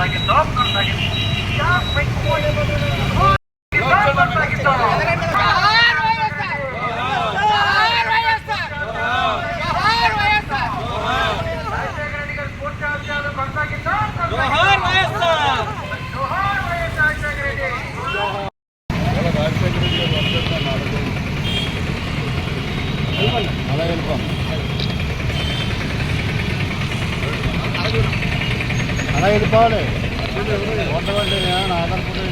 అలాగే కొనసాగిద్దాం కొనసాగిద్దాం జోహార్ వైఎస్ఆర్ జోహార్ వైఎస్ఆర్ జోహార్ వైఎస్ఆర్ రాజశేఖర రెడ్డి గారి పూర్తి ఆశయాలు కొనసాగిద్దాం జోహార్ వైఎస్ఆర్ జోహార్ వైఎస్ రాజశేఖర రెడ్డి అలా వెళ్ళిపోవాలి. వంటగంటే ఆధారపడి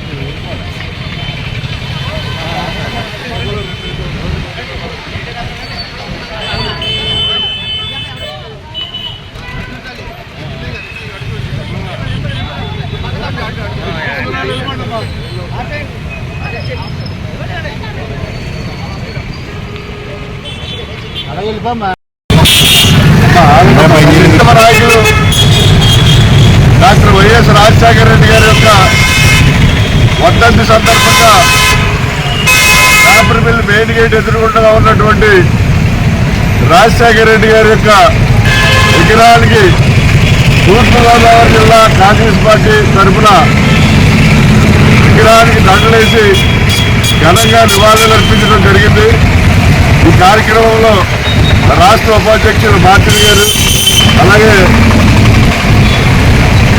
అలా వెళ్ళిపోమ్మా ప్రీతమ నాయకులు డాక్టర్ వైఎస్ రాజశేఖర రెడ్డి గారి యొక్క వర్ధంతి సందర్భంగా పేపర్ మిల్ మెయిన్ గేట్ ఎదురుగుండగా ఉన్నటువంటి రాజశేఖర రెడ్డి గారి యొక్క విగ్రహానికి తూర్పుగోదావరి జిల్లా కాంగ్రెస్ పార్టీ తరఫున విగ్రహానికి దండలేసి ఘనంగా నివాళులు అర్పించడం జరిగింది. ఈ కార్యక్రమంలో రాష్ట్ర ఉపాధ్యక్షులు మార్టిన్ గారు అలాగే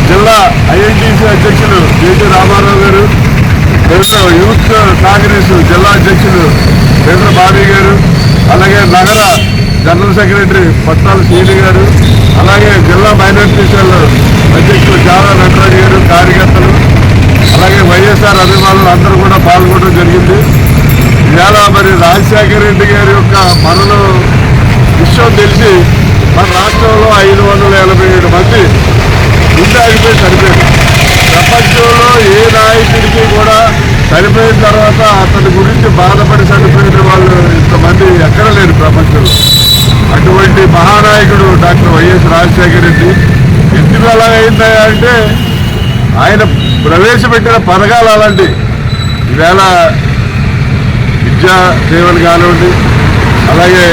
జిల్లా ఐఎన్టీసీ అధ్యక్షులు జేజీ రామారావు గారు కేంద్ర యూత్ కాంగ్రెస్ జిల్లా అధ్యక్షులు కేంద్ర బాబీ గారు అలాగే నగర జనరల్ సెక్రటరీ పట్టాల శ్రీని గారు అలాగే జిల్లా మైనార్టీ సెల్ అధ్యక్షులు జానా నటరాజు గారు కార్యకర్తలు అలాగే వైఎస్ఆర్ అభిమానులు అందరూ కూడా పాల్గొనడం జరిగింది. ఇవాళ మరి రాజశేఖర రెడ్డి గారి యొక్క మనలో విషయం తెలిసి మన రాష్ట్రంలో ఐదు వందల ఎనభై ఏడు మంది గుండె ఆగిపోయి చనిపోయింది. ప్రపంచంలో ఏ నాయకుడికి కూడా చనిపోయిన తర్వాత అతని గురించి బాధపడి చనిపోయిన వాళ్ళు ఇంతమంది ఎక్కడ లేరు ప్రపంచంలో. అటువంటి మహానాయకుడు డాక్టర్ వైఎస్ రాజశేఖర రెడ్డి ఎందుకు అలా అయిందా అంటే ఆయన ప్రవేశపెట్టిన పథకాలు అలాంటి ఈవేళ విద్యా సేవలు కానివ్వండి అలాగే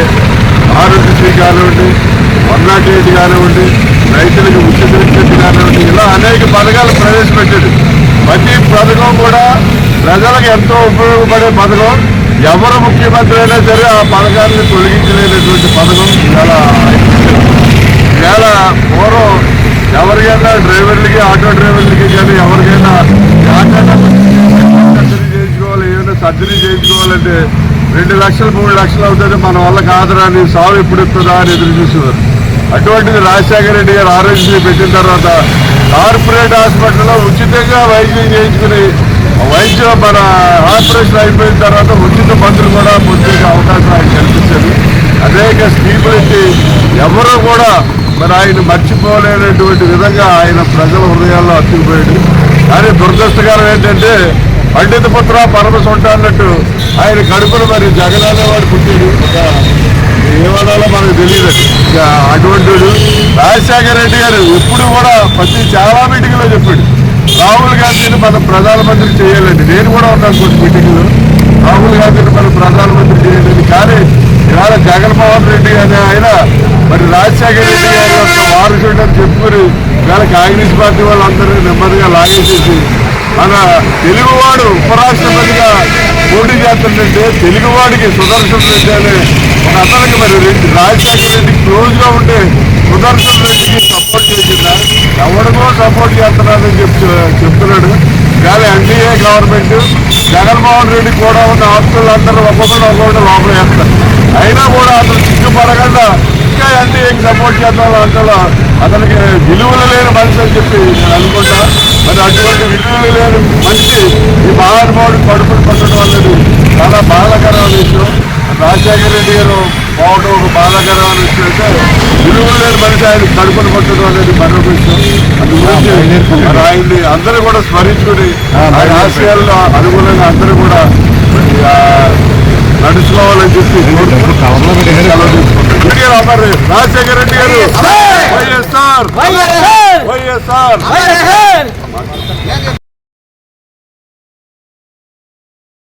ఆరోగ్యశ్రీ కానివ్వండి వన్ నాట్ ఎయిట్ కానివ్వండి రైతులకు ఉచిత విద్యుత్ ఇలా అనేక పథకాలు ప్రవేశపెట్టాడు ప్రతి పథకం కూడా ప్రజలకు ఎంతో ఉపయోగపడే పథకం. ఎవరు ముఖ్యమంత్రి అయినా సరే ఆ పథకాన్ని తొలగించలేనటువంటి పథకం చాలా ఆయన ఇవాళ పూర్వం ఎవరికైనా డ్రైవర్లకి ఆటో డ్రైవర్లకి కానీ ఎవరికైనా సర్జరీ చేయించుకోవాలి ఏమైనా సర్జరీ చేయించుకోవాలంటే రెండు లక్షలు మూడు లక్షలు అవుతుంది. మన వల్ల కాదురా అని సాగు ఎప్పుడు ఇస్తుందా అని ఎదురు చూసేవారు. అటువంటిది రాజశేఖర రెడ్డి గారు ఆరోగ్యశ్రీ పెట్టిన తర్వాత కార్పొరేట్ హాస్పిటల్లో ఉచితంగా వైద్యం చేయించుకుని వైద్యం మన ఆపరేషన్ అయిపోయిన తర్వాత ఉచిత మందులు కూడా పొందే అవకాశం ఆయన కల్పించారు. అనేక స్కీములు ఇచ్చి ఎవరు కూడా మరి ఆయన మర్చిపోలేనటువంటి విధంగా ఆయన ప్రజల హృదయాల్లో అత్తిపోయాడు కానీ దురదృష్టకరం ఏంటంటే పండిత పుత్ర పరమ సొంట అన్నట్టు ఆయన కడుపును మరి జగన్ వాడు పుట్టింది ఏమనాలో మనకు తెలియదు ఇక అటువంటి రాజశేఖర రెడ్డి గారు ఎప్పుడు కూడా ప్రతి చాలా మీటింగ్లో చెప్పాడు. రాహుల్ గాంధీని మనం ప్రధానమంత్రి చేయాలండి. నేను కూడా ఉన్నాను కొన్ని మీటింగ్లో. రాహుల్ గాంధీని మనం ప్రధానమంత్రి చేయాలండి. కానీ ఇవాళ జగన్మోహన్ రెడ్డి అనే ఆయన మరి రాజశేఖర రెడ్డి గారి యొక్క వారసుడు అని చెప్పుకుని ఇవాళ కాంగ్రెస్ పార్టీ వాళ్ళందరినీ నెమ్మదిగా లాగేసేసి మన తెలుగువాడు ఉపరాష్ట్రపతిగా పోటీ చేస్తుంటే తెలుగువాడికి సుదర్శన్ రెడ్డి అనే ఒక అతనికి మరి రెడ్డి రాజశేఖర రెడ్డికి క్లోజ్గా ఉంటే సుదర్శన్ రెడ్డికి సపోర్ట్ చేసిందా? ఎవరికో సపోర్ట్ చేస్తున్నారని చెప్తు చెప్తున్నాడు. కానీ ఎన్డీఏ గవర్నమెంట్ జగన్మోహన్ రెడ్డి కూడా ఉన్న ఆస్తులందరూ ఒక్కొక్కరు ఒక్కొక్కటి లోపల వేస్తారు. అయినా కూడా అతను సిగ్గుపడకుండా ఇంకా ఎన్డీఏకి సపోర్ట్ చేద్దాం అంటే అతనికి విలువ అని చెప్పి నేను అనుకుంటా. మరి అటువంటి విలువలు లేని మనిషి ఈ మహానుభావుడు కడుపును పట్టడం అనేది చాలా బాధాకరమైన విషయం. రాజశేఖర రెడ్డి గారు పోవడం ఒక బాధాకరమైన విషయం. అయితే విలువలు లేని మనిషి ఆయన కడుపును పట్టడం అనేది మరొక విషయం. అందు గురించి మరి ఆయన్ని అందరూ కూడా స్మరించుకుని ఆయన ఆశయాల్లో అనుగుణంగా అందరూ కూడా నడుచుకోవాలని చెప్పి రాజశేఖర రెడ్డి గారు. ويسار. ويسار. ويسار.